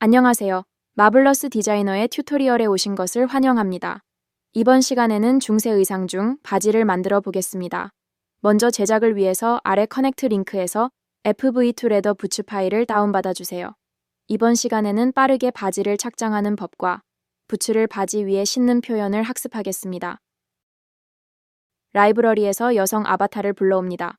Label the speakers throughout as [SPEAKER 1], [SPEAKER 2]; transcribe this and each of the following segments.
[SPEAKER 1] 안녕하세요. 마블러스 디자이너의 튜토리얼에 오신 것을 환영합니다. 이번 시간에는 중세 의상 중 바지를 만들어 보겠습니다. 먼저 제작을 위해서 아래 커넥트 링크에서 FV2 레더 부츠 파일을 다운받아 주세요. 이번 시간에는 빠르게 바지를 착장하는 법과 부츠를 바지 위에 신는 표현을 학습하겠습니다. 라이브러리에서 여성 아바타를 불러옵니다.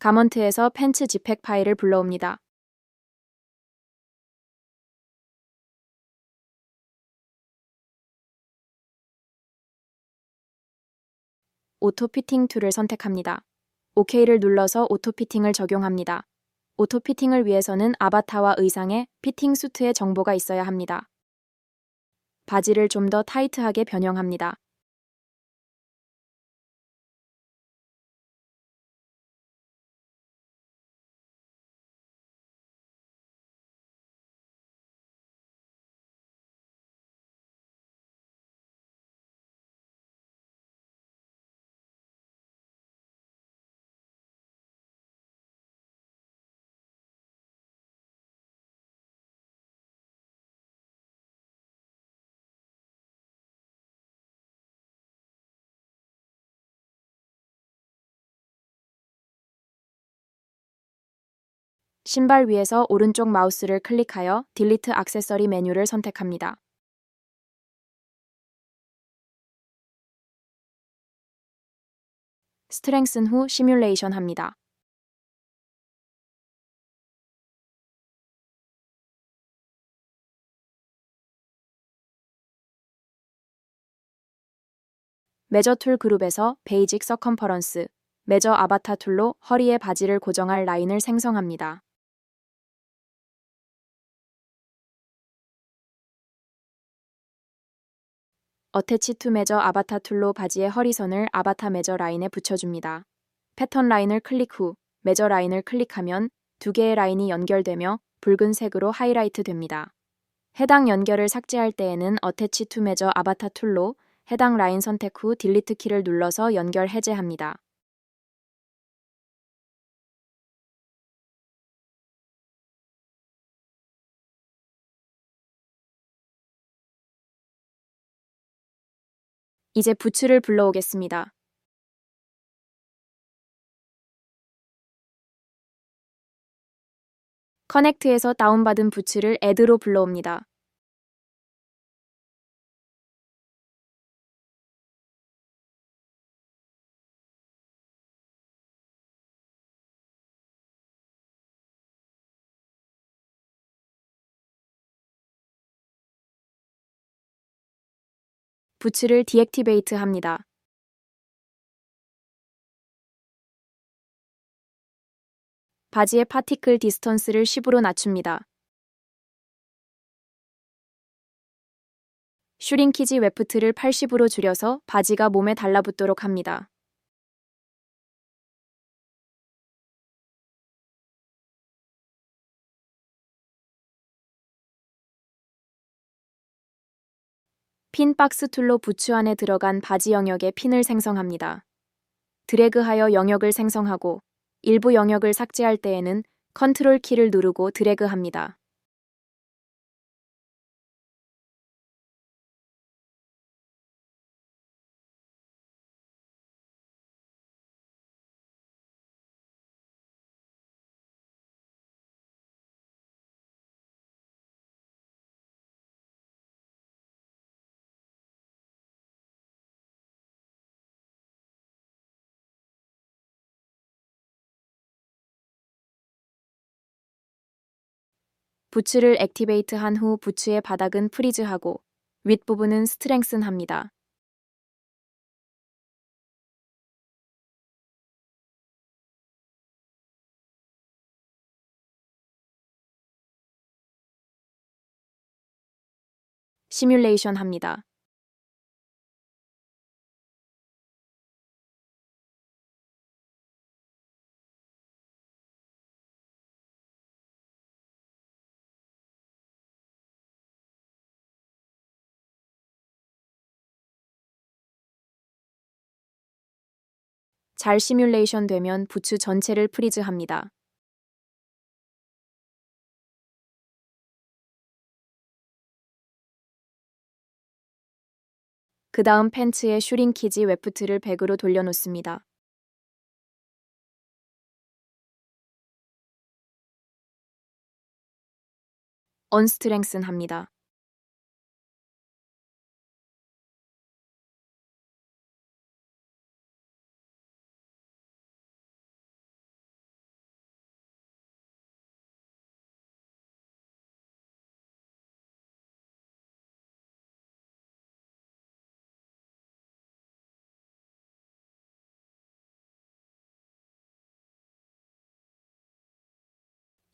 [SPEAKER 1] 가먼트에서 팬츠 지팩 파일을 불러옵니다. 오토 피팅 툴을 선택합니다. OK를 눌러서 오토 피팅을 적용합니다. 오토 피팅을 위해서는 아바타와 의상에 피팅 수트의 정보가 있어야 합니다. 바지를 좀 더 타이트하게 변형합니다. 신발 위에서 오른쪽 마우스를 클릭하여 딜리트 액세서리 메뉴를 선택합니다. 스트렝슨 후 시뮬레이션 합니다. 메저 툴 그룹에서 베이직 서컴퍼런스, 메저 아바타 툴로 허리에 바지를 고정할 라인을 생성합니다. 어태치 투 메저 아바타 툴로 바지의 허리선을 아바타 메저 라인에 붙여줍니다. 패턴 라인을 클릭 후 메저 라인을 클릭하면 두 개의 라인이 연결되며 붉은색으로 하이라이트 됩니다. 해당 연결을 삭제할 때에는 어태치 투 메저 아바타 툴로 해당 라인 선택 후 딜리트 키를 눌러서 연결 해제합니다. 이제 부츠를 불러오겠습니다. 커넥트에서 다운받은 부츠를 애드로 불러옵니다. 부츠를 디액티베이트 합니다. 바지의 파티클 디스턴스를 10으로 낮춥니다. 슈링키지 웨프트를 80으로 줄여서 바지가 몸에 달라붙도록 합니다. 핀 박스 툴로 부츠 안에 들어간 바지 영역에 핀을 생성합니다. 드래그하여 영역을 생성하고 일부 영역을 삭제할 때에는 컨트롤 키를 누르고 드래그합니다. 부츠를 액티베이트 한 후 부츠의 바닥은 프리즈하고 윗부분은 스트렝슨 합니다. 시뮬레이션 합니다. 잘 시뮬레이션 되면 부츠 전체를 프리즈합니다. 그 다음 팬츠의 슈링키지 웨프트를 100으로 돌려놓습니다. 언스트랭슨 합니다.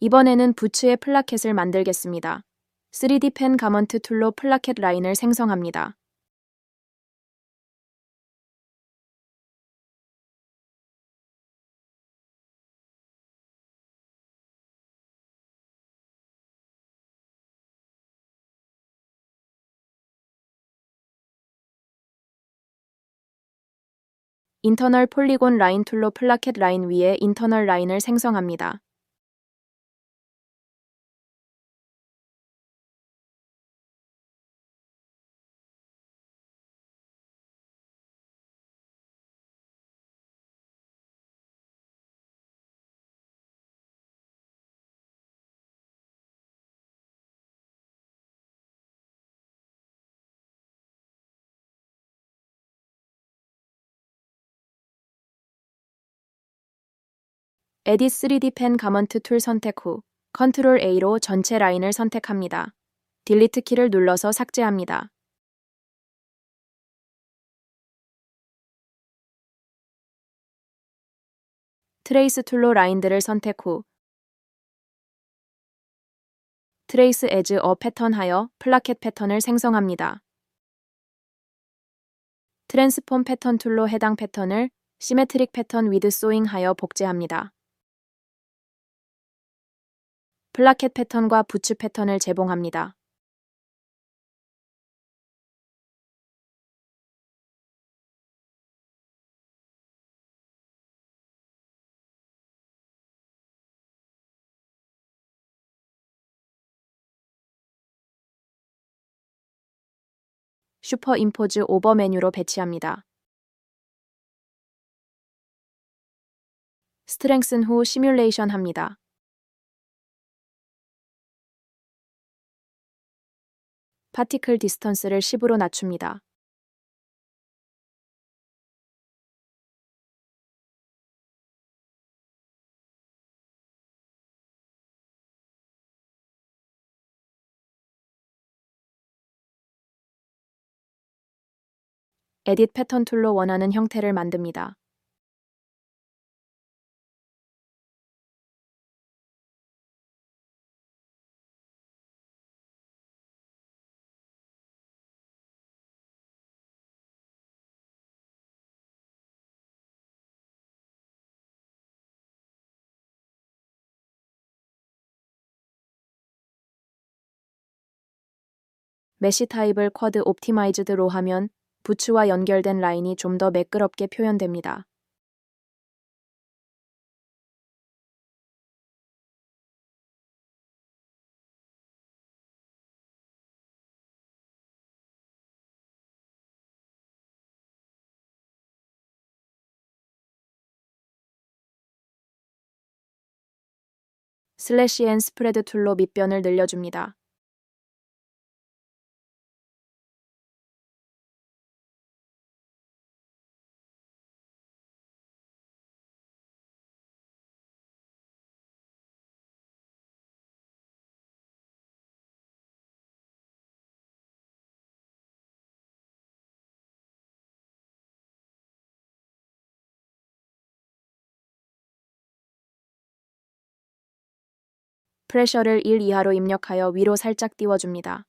[SPEAKER 1] 이번에는 부츠의 플라켓을 만들겠습니다. 3D 펜 가먼트 툴로 플라켓 라인을 생성합니다. 인터널 폴리곤 라인 툴로 플라켓 라인 위에 인터널 라인을 생성합니다. 에디 3D 펜 가먼트 툴 선택 후 컨트롤 A로 전체 라인을 선택합니다. 딜리트 키를 눌러서 삭제합니다. 트레이스 툴로 라인들을 선택 후 트레이스 에즈 어 패턴 하여 플라켓 패턴을 생성합니다. 트랜스폼 패턴 툴로 해당 패턴을 시메트릭 패턴 위드 소잉 하여 복제합니다. 플라켓 패턴과 부츠 패턴을 제봉합니다. 슈퍼 임포즈 오버 메뉴로 배치합니다. 스트렝슨 후 시뮬레이션 합니다. 파티클 디스턴스를 10으로 낮춥니다. 에딧 패턴 툴로 원하는 형태를 만듭니다. 메시 타입을 쿼드 옵티마이즈드로 하면 부츠와 연결된 라인이 좀 더 매끄럽게 표현됩니다. 슬래시 앤 스프레드 툴로 밑변을 늘려줍니다. 프레셔를 1 이하로 입력하여 위로 살짝 띄워줍니다.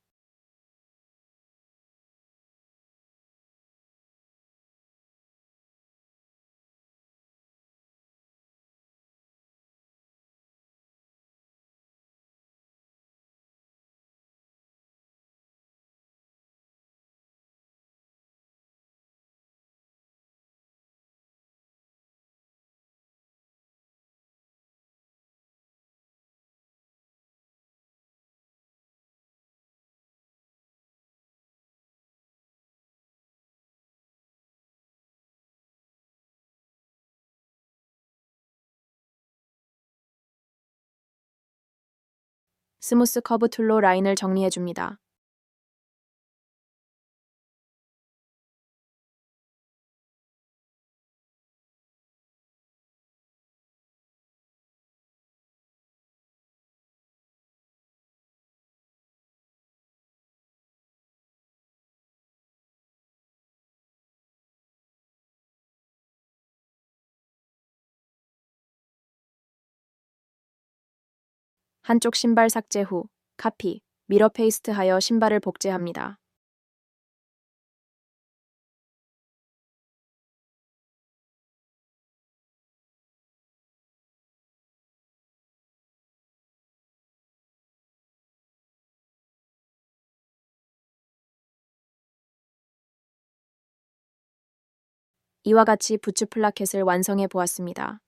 [SPEAKER 1] 스무스 커브 툴로 라인을 정리해 줍니다. 한쪽 신발 삭제 후 카피, 미러 페이스트 하여 신발을 복제합니다. 이와 같이 부츠 플라켓을 완성해 보았습니다.